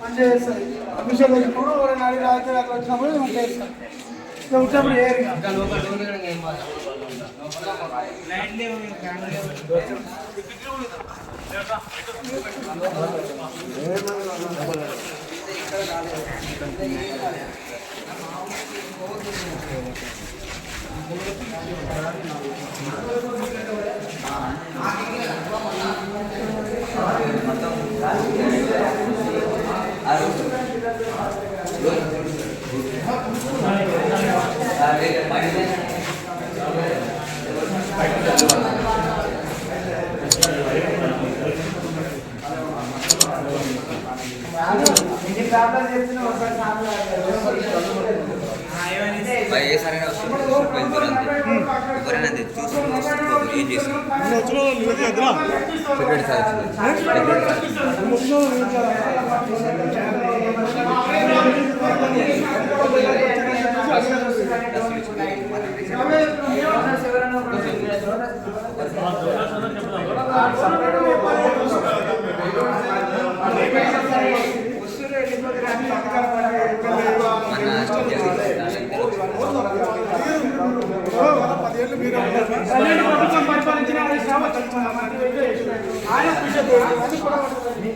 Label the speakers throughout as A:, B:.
A: మంచిగా చేస్తారు అభిషేక్ వచ్చినప్పుడు నాలుగు రాత్రి అట్లా వచ్చినప్పుడు మంచిగా చేస్తారు ఇక వచ్చినప్పుడు ఏరు ఇక.
B: అదే ఎవరైనా అది చూసుకుని వస్తున్నారు ఏం చేస్తున్నారు సెక్రటరీ సార్ వచ్చింది. సెక్రటరీ సార్ మన
A: పన్నెండు ప్రభుత్వం పరిపాలించిన ఆయన శ్రమ. ఆయన కృషి చేయాలి. అది కూడా ఉంటుంది.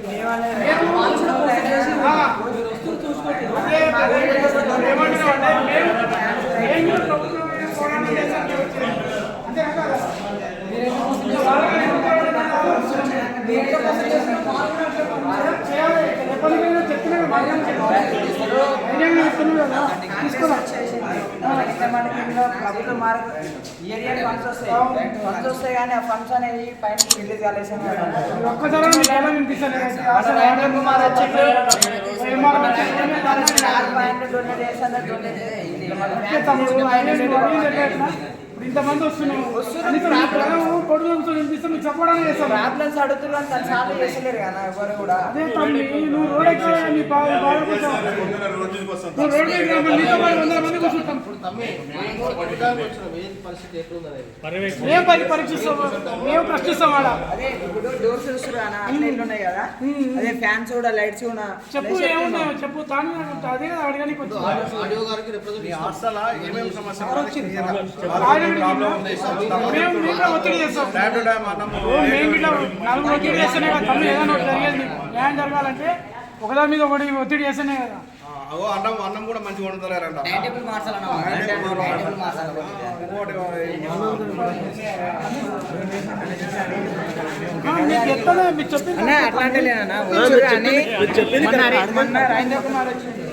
A: ఆ. అదే ఏమంటున్నావు అంటే మేము మేము కూడా ప్రభుత్వం మీద పోరాటం చేశాం. అంతే కదా? చేయాలి. ఎప్పటికైనా మార్గం
C: ఫండ్స్ వస్తాయి ఫండ్స్ వస్తాయి కానీ ఆ ఫండ్స్ అనేది పైన రిలీజ్ కాలేసాను
A: ఒక్కసారి
C: నరేంద్ర కుమార్ వచ్చిండు డొనేట్ చేస్తాను డొనేట్
A: ఇంతమంది చేస్తాను
C: ప్రాబ్లమ్స్ అడుగుతున్నారు తను సాల్వ్ చేసలేరు కదా ఎవరు కూడా.
A: అదే తమ్మి నువ్వు రోడ్ ఎక్కడ నీ బాగా బాగా కూర్చోవాలి. నువ్వు రోడ్ మీద రా, నీతో పాటు వందల మంది కూర్చుంటాం. ఏం పరి పరీక్షిస్తావు? మేము ప్రశ్నిస్తాం ఆడ?
C: అదే ఇప్పుడు డోర్స్ చూస్తున్నారు కదా అన్ని ఇల్లు ఉన్నాయి కదా. అదే ఫ్యాన్స్ కూడా లైట్స్ కూడా.
A: చెప్పు ఏమున్నాయో? చెప్పు తాను అదే కదా అడగడానికి వచ్చింది. మేము మేము ఒత్తిడి చేస్తాం ఓ, మేము ఇట్లా నలుగురు ఒత్తిడి చేస్తేనే కదా తమ్ముడు ఏదైనా ఒకటి జరిగేది న్యాయం జరగాలంటే ఒకదాని మీద ఒకటి ఒత్తిడి చేస్తేనే కదా
D: అగో అన్నం అన్నం కూడా మంచిగా
A: మీరు చెప్పింది
C: రాజేంద్ర కుమార్ వచ్చింది.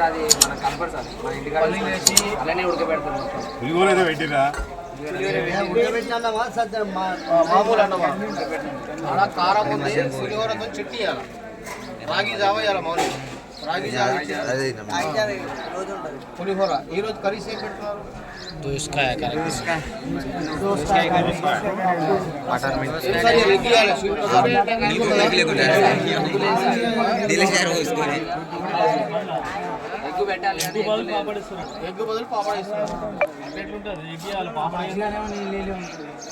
B: అది మన ఇంటికాడ అలానే
D: పులిగోర పెట్టిరా
E: మామూలు అన్నమా అలా కారం ఉంది పులిహోరతో చెట్టు ఇవ్వాలి రాగి జావ ఇవ్వాలి మౌలి రాగి జావ ఇచ్చేయాలి.
C: రోజు ఉంటుంది
E: పులిహోర ఈ రోజు కర్రీస్ ఏం పెడుతున్నారు ఒకసారి ఎగ్ ఇవ్వాలి,
B: ఎక్కువ పెట్టాలి కానీ ఎక్కువ లేదు.
E: ఎగ్ బదులు పాపడ ఇస్తున్నారు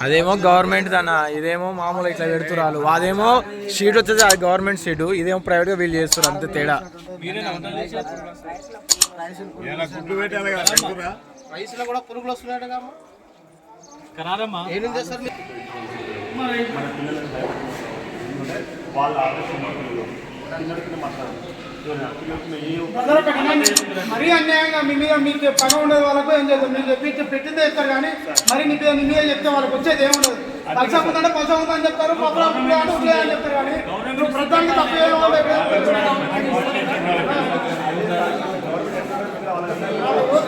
F: అదేమో గవర్నమెంట్ అన్న ఇదేమో మామూలు ఇట్లా పెడుతురాలు అదేమో షీట్ వచ్చేది అది గవర్నమెంట్ సీటు. ఇదేమో ప్రైవేట్గా వీళ్ళు చేస్తారు అంతే తేడా.
D: గుడ్లు పెట్టాలి కదా పెట్టుకురా.
E: రైస్లో కూడా పురుగులు వస్తున్నాయట ఏం చేస్తారు మీరు?
D: వాళ్ళ ఆలోచన
A: మరీ అన్యాయంగా మీ మీద మీకు పగ ఉండదు వాళ్ళకు ఏం చేద్దాం? మీరు చెప్పి పెట్టిందే చెప్తారు కానీ మరి నీ మీద నీ మీద చెప్తే వాళ్ళకి వచ్చేది ఏముండదు. పైసా ఉందంటే పైసా ఉందని చెప్తారు పక్కన అంటే ఉండే అని చెప్తారు కానీ నువ్వు ప్రధానికి తప్పు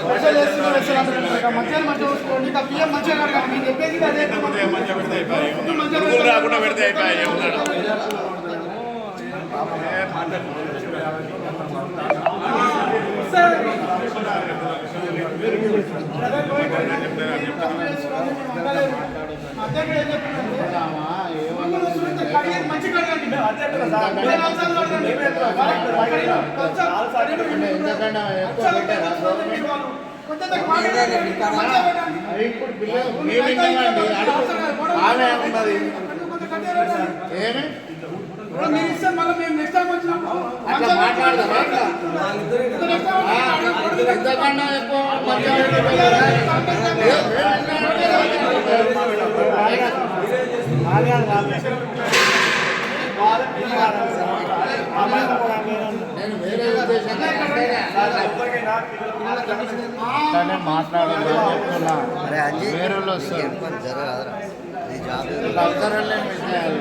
A: పైసలు వేస్తున్నారు వేస్తున్నారు అంటారు. మంచిగా మంచిగా చూసుకోండి తప్పు ఏం మంచిగా కాదు కానీ మీరు చెప్పేది అదే
D: మంచిగా పెడితే అయిపోయి
A: మంచిగా
D: పురుగులు రాకుండా పెడితే అయిపోయి ఏమున్నాడు
A: ఇప్పుడు
E: ఏమి? నేను వేరే ఉద్దేశంగా మాట్లాడాలి చెప్తున్నా వేరే వాళ్ళు వస్తారు. వీళ్ళు అవసరం లేని విషయాలు.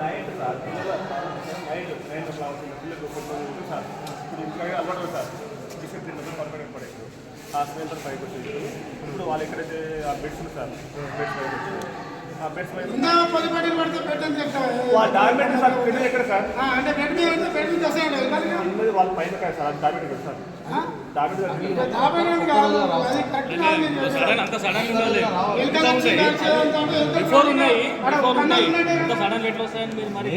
D: Night sir. నైట్ నైట్ అట్లా అవుతుంది పిల్లలు కొట్టుకుంటూ సార్. ఇప్పుడు ఇంకా అలవాటు సార్. డిసిప్లిన్ పర్మనెంట్ పడేది ఆ స్మెల్ పైకి వచ్చేది ఇప్పుడు వాళ్ళు ఎక్కడైతే ఆ బెడ్స్ సార్ బెడ్స్ పైకి వచ్చేది ఆ బెడ్స్
A: పెట్టని చెప్తారు
D: డాక్యుమెంట్ సార్ పిల్లలు ఎక్కడ సార్?
A: అంటే
D: వాళ్ళ పైన కాదు సార్ డాక్యుమెంట్ సార్.
A: చెప్పేది.
G: అంత సడన్ బిఫోర్ ఉన్నాయి. బిఫోర్ ఉన్నాయి.
A: కదా.
G: సడన్ ఎట్లా వస్తాయని మీరు మరి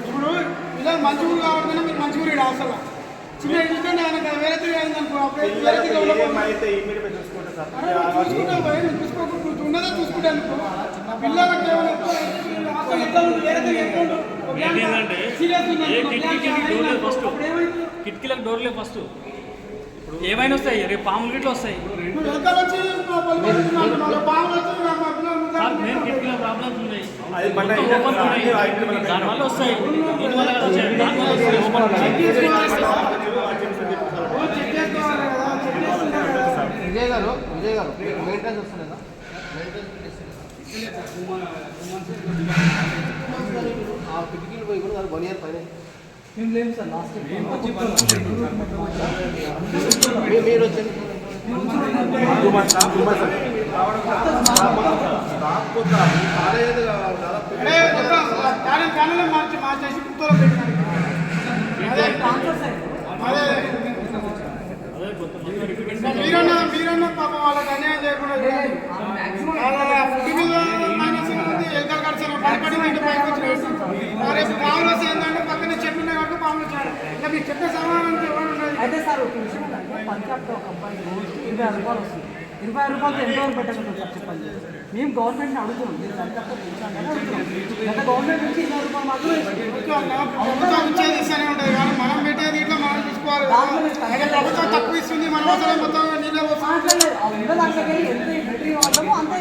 A: ఇప్పుడు ఇలా మంచి ఊరు కావడం మీరు మంచి ఊరు అవసరం చిన్న ఇల్లు ఆయన వేరే తిరిగి అప్పుడు వేరే తిరిగి
D: చూసుకుంటే
A: చూసుకుంటాను పిల్లలకి ఏమైనా వేరే తిరిగి
G: ఏంటంటే ఏ కిటికీకి డోర్లే ఫస్ట్? కిటికీలకు డోర్లే ఫస్ట్. ఏమైనా వస్తాయి రేపు పాములు గిట్ల వస్తాయి. మెయిన్ కిటికీల ప్రాబ్లమ్స్ ఉన్నాయి. ఓపెన్ దానివల్ల వస్తాయి. దీనివల్ల దానివల్ల వస్తాయి. ఓపెన్.
E: విజయ్ గారు విజయ్ గారు మెయింటెనెన్స్ వస్తలేదా? ఆ కిటికీలు పోయి కూడా వాళ్ళు బనియార్ పైన మీ- మీరు వచ్చండి
A: అరే, మొత్తం క్యారెల్ క్యారెల్ మార్చి మార్చేసి కుక్కలో పెట్టినాడు అదే అదే మీరన్నా మీరన్నా పాప వాళ్ళకి అన్యాయం చేయకుండా వస్తే ఏంటంటే పక్కన చెట్లు ఉన్నాయి కాబట్టి పాములు వచ్చాడు ఇంకా మీకు చెప్పే సమాధానం ఎవరు ఉండదు
H: అయితే సార్ ఒక విషయం పంజాబ్లో ఒక అబ్బాయి రోజుకి ఇరవై రూపాయలు వస్తుంది. ఇరవై రూపాయలతో ఎంతవరకు పెట్టగలుగుతారు సార్ చెప్పండి. మేము గవర్నమెంట్ని అడుగుతున్నాం. మీరు సరికత్తా పెంచాలని అడుగుతున్నాం గత గవర్నమెంట్ నుంచి ఇరవై రూపాయలు
A: కానీ మనం పెట్టేది ప్రభుత్వం తక్కువ ఇస్తుంది మనం అసలు మొత్తం నీళ్ళే పోస్తాం
H: మాట్లాడలేదు ఆ ఉన్న దాంట్లోకి వెళ్ళి ఎంత మెటీరియల్ వాడతామో అంతే